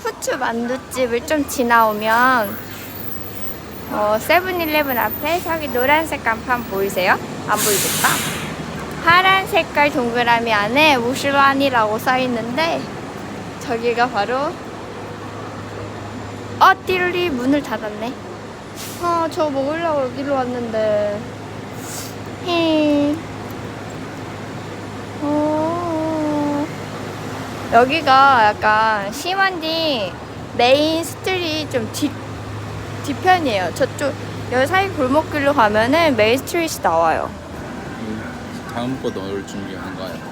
후추 만두집을 좀 지나오면 어, 세븐일레븐 앞에 저기 노란색 간판 보이세요? 안 보이겠다? 파란 색깔 동그라미 안에 무슐란이라고 써 있는데 저기가 바로 어 띠르리 문을 닫았네 아저 먹으려고 여기로 왔는데 히 어... 여기가 약간 심한디 메인 스트릿 좀 뒤, 뒤편이에요. 저쪽 여기 사이 골목길로 가면은 메인 스트릿이 나와요. 다음 거 넣을 준비한가요?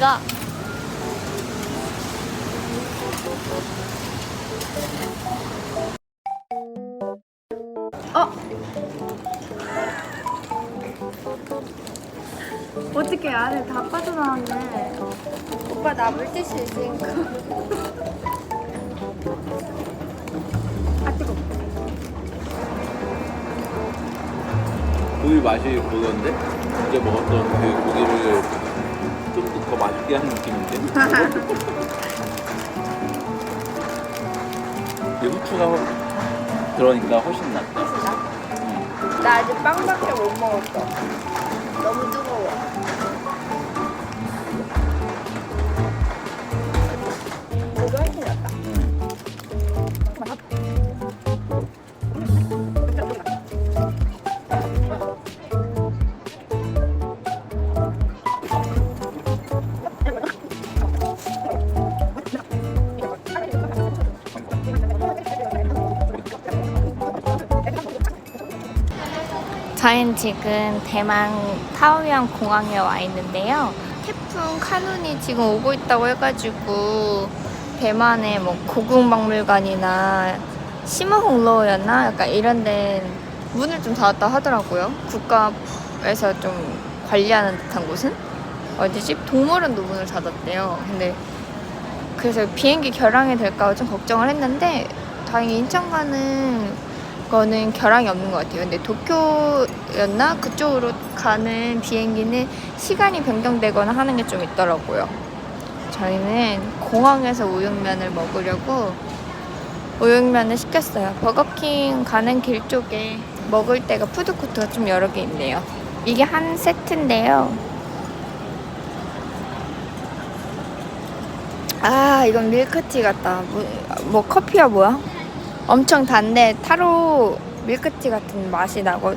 양个. 어? 어떻게 안에 다 빠져나왔네. 오빠 나 물티슈 있으니까. 아 뜨거. 고기 맛이 그건데 어제 먹었던 그 고기를 좀 더 맛있게 하는 느낌인데 이 후추가 들어니까 훨씬 낫다 음. 나 아직 빵밖에 못 먹었어. 너무 뜨거워. 이거 훨씬 낫다. 저희는 지금 대만 타오양 공항에 와 있는데요. 태풍 카눈이 지금 오고 있다고 해가지고 대만의 뭐 고궁박물관이나 시무홍로였나 약간 이런데 문을 좀 닫았다 하더라고요. 국가에서 좀 관리하는 듯한 곳은 어디지? 동물원도 문을 닫았대요. 근데 그래서 비행기 결항이 될까 좀 걱정을 했는데 다행히 인천 가는 거는 결항이 없는 것 같아요. 근데 도쿄였나 그쪽으로 가는 비행기는 시간이 변경되거나 하는 게 좀 있더라고요. 저희는 공항에서 우육면을 먹으려고 우육면을 시켰어요. 버거킹 가는 길 쪽에 먹을 때가 푸드코트가 좀 여러 개 있네요. 이게 한 세트인데요. 아, 이건 밀크티 같다. 뭐, 뭐 커피야 뭐야? 엄청 단데 타로 밀크티 같은 맛이 나고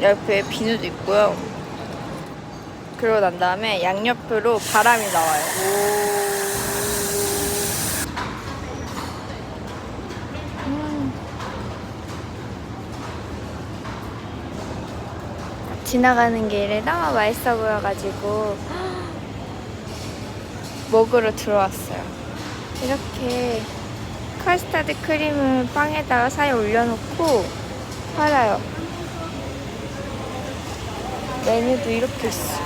옆에 비누도 있고요. 그러고 난 다음에 양옆으로 바람이 나와요. 음. 지나가는 길에 너무 맛있어 보여가지고 먹으러 들어왔어요. 이렇게 카스타드 크림을 빵에다가 사이 올려놓고 팔아요. 메뉴도 이렇게 있어.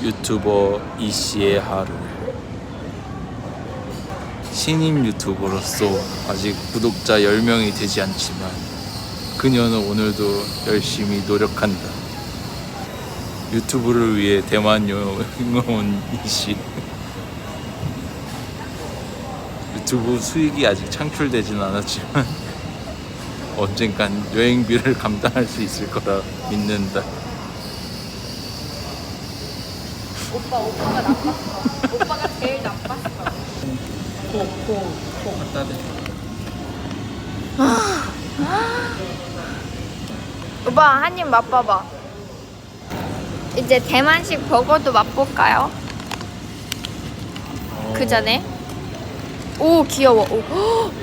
유튜버 이씨의 하루 신임 유튜버로서 아직 구독자 10명이 되지 않지만 그녀는 오늘도 열심히 노력한다 유튜브를 위해 대만 여행 온 이씨 유튜브 수익이 아직 창출되진 않았지만 언젠간 여행비를 감당할 수 있을 거라 믿는다 오빠 오빠가 나빴어. 오빠가 제일 나빴어. 코 코 코 갖다 대 오빠 한 입 맛봐봐. 이제 대만식 버거도 맛볼까요? 어, 그 전에 오 귀여워 오. 헉!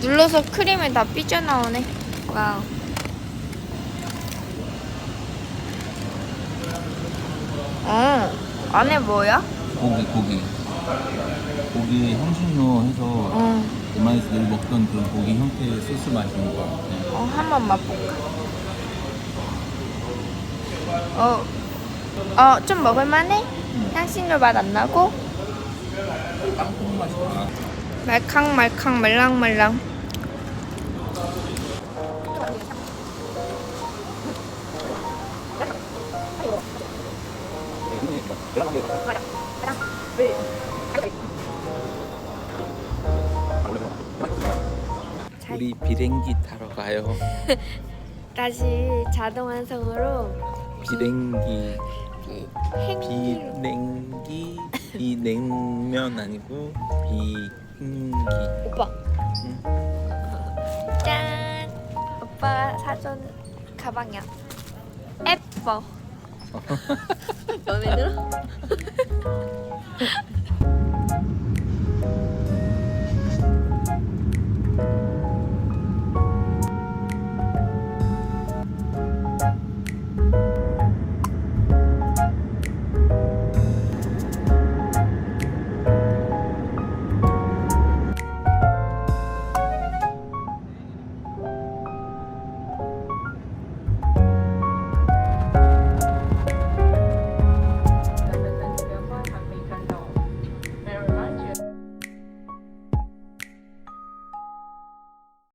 눌러서 크림이 다 삐져나오네 와우 어 안에 뭐야? 고기 고기 고기 향신료 해서 어, 대만에서 늘 먹던 그런 고기 형태의 소스 마시는 거 같아. 어 한 번 맛볼까? 어, 어, 좀 먹을만해? 향신료 맛 안 나고? 땅콩 맛이 나. 말캉말캉 말랑말랑 우리 비행기 타러 가요. 다시 자동 완성으로 비행기. 행기. 비냉기. 비냉면 아니고 비행기. 오빠. 짠. 오빠 사준 가방이야. 예뻐 마음에 들어?